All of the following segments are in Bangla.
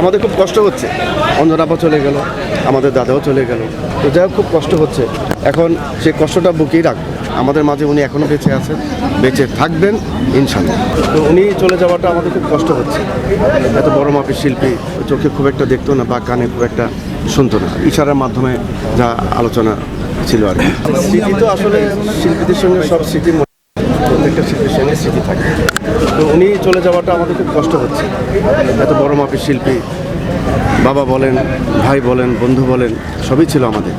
আমাদের খুব কষ্ট হচ্ছে। অঞ্জনাপা চলে গেল, আমাদের দাদাও চলে গেল। তো যাই খুব কষ্ট হচ্ছে। এখন সেই কষ্টটা বুকেই রাখব। আমাদের মাঝে উনি এখনও বেঁচে আছেন, বেঁচে থাকবেন, ইনশাল্লাহ। তো উনি চলে যাওয়াটা আমাদের খুব কষ্ট হচ্ছে। এত বড় মাপের শিল্পী, চোখে খুব একটা দেখতো না, বা কানে খুব একটা শুনতো না। ইশারার মাধ্যমে যা আলোচনা ছিল আর কি। স্মৃতি তো আসলে শিল্পীদের সঙ্গে সব স্মৃতি প্রত্যেকটা শিল্পীর স্মৃতি থাকে। তো উনি চলে যাওয়াটা আমাদের খুব কষ্ট হচ্ছে। এত বড় মাপের শিল্পী, বাবা বলেন, ভাই বলেন, বন্ধু বলেন, সবই ছিল আমাদের।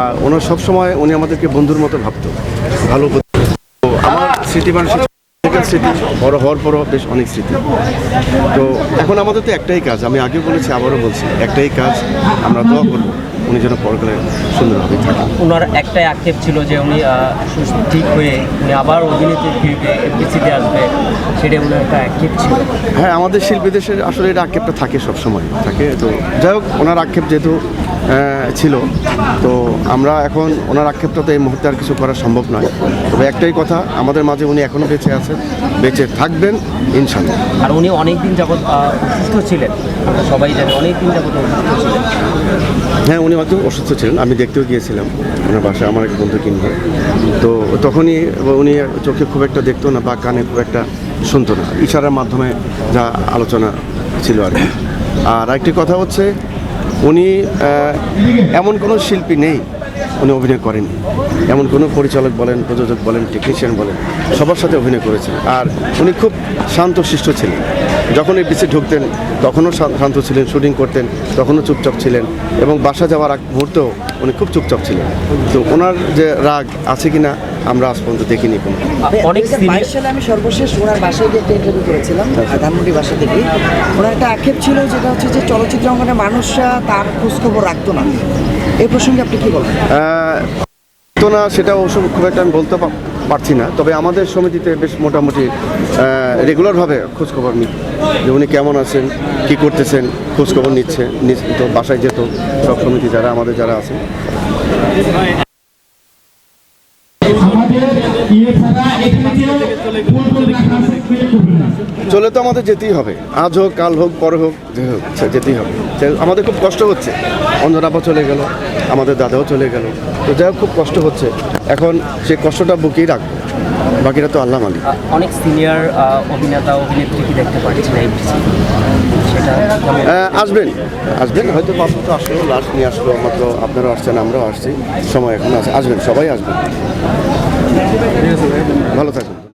আর ওনার সবসময় উনি আমাদেরকে বন্ধুর মতো ভাবতো। ভালো আমার স্মৃতি মানুষের স্মৃতি, বড় হওয়ার পরও বেশ অনেক স্মৃতি। তো এখন আমাদের তো একটাই কাজ, আমি আগেও বলেছি, আবারও বলছি, একটাই কাজ, আমরা দোয়া করব। উনি যেন পরকালে সুন্দরভাবে থাকেন। ওনার একটাই আক্ষেপ ছিল যে উনি ঠিক হয়ে উনি আবার অভিনেত্রী ফিরবে এফডিসিতে আসবে সেটা ওনার একটা আক্ষেপ ছিল। হ্যাঁ আমাদের শিল্পীদের আসলে এটা আক্ষেপটা থাকে সবসময় থাকে। তো যাই হোক ওনার আক্ষেপ যেহেতু ছিল তো আমরা এখন ওনার আক্ষেপটা তো এই মুহূর্তে আর কিছু করা সম্ভব নয়। তবে একটাই কথা আমাদের মাঝে উনি এখনও বেঁচে আছেন বেঁচে থাকবেন ইনশাল্লাহ আর উনি অনেক দিন যাবৎ অসুস্থ ছিলেন আমরা সবাই জানি অনেক দিন যাবৎ অসুস্থ ছিলেন। হ্যাঁ উনি হয়তো অসুস্থ ছিলেন। আমি দেখতেও গিয়েছিলাম ওনার বাসায়, আমার এক বন্ধু নিয়ে তো তখনই উনি চোখে খুব একটা দেখতো না বা কানে খুব একটা শুনতো না। ইশারার মাধ্যমে যা আলোচনা ছিল আর কি। আর একটি কথা হচ্ছে, উনি এমন কোনো শিল্পী নেই উনি অভিনয় করেনি এমন কোনো পরিচালক বলেন, প্রযোজক বলেন টেকনিশিয়ান বলেন, সবার সাথে অভিনয় করেছেন। আর উনি খুব শান্ত শিষ্ট ছিলেন। যখন এই পিছিয়ে ঢুকতেন তখনও শান্ত ছিলেন শুটিং করতেন তখনও চুপচাপ ছিলেন এবং বাসা যাওয়ার আগ মুহূর্তেও উনি খুব চুপচাপ ছিলেন। তো ওনার যে রাগ আছে কিনা আমরা আজ পর্যন্ত দেখিনি কোনো। অনেক বাইশ সালে আমি সর্বশেষ ওনার বাসায় গিয়ে একটা ইন্টারভিউ করেছিলাম ধানমন্ডি বাসা থেকে। ওনার একটা আক্ষেপ ছিল যেটা হচ্ছে যে চলচ্চিত্র অঙ্গনের মানুষরা তার খোঁজখবর রাখতো না। এই প্রসঙ্গে আপনি কি বলবেন? আহ, তো না সেটা অবশ্য খুব একটা আমি বলতে পা- পারছি না। তবে আমাদের সমিতিতে বেশ মোটামুটি রেগুলারভাবে খোঁজখবর নিই যে উনি কেমন আছেন, কি করতেছেন, খোঁজখবর নিচ্ছে নিচ- তো বাসায় যেত সব সমিতি যারা, আমাদের যারা আছে চলে তো আমাদের যেতেই হবে। আজ হোক কাল হোক পরে হোক যে হোক যেতেই হবে। আমাদের খুব কষ্ট হচ্ছে। অঞ্জনাপা চলে গেল আমাদের দাদাও চলে গেল। তো যাই হোক খুব কষ্ট হচ্ছে। এখন সেই কষ্টটা বুকেই রাখব। বাকিটা তো আল্লাহ মালিক। অনেক সিনিয়র অভিনেতা অভিনেত্রী কি দেখতে পাচ্ছি না? আসবেন। আসবেন হয়তো মাত্র তো আসলো লাস্ট নিয়ে আসলো মাত্র আপনারাও আসছেন আমরাও আসছি। সময় এখন আছে। আসবেন সবাই আসবেন। ভালো থাকবেন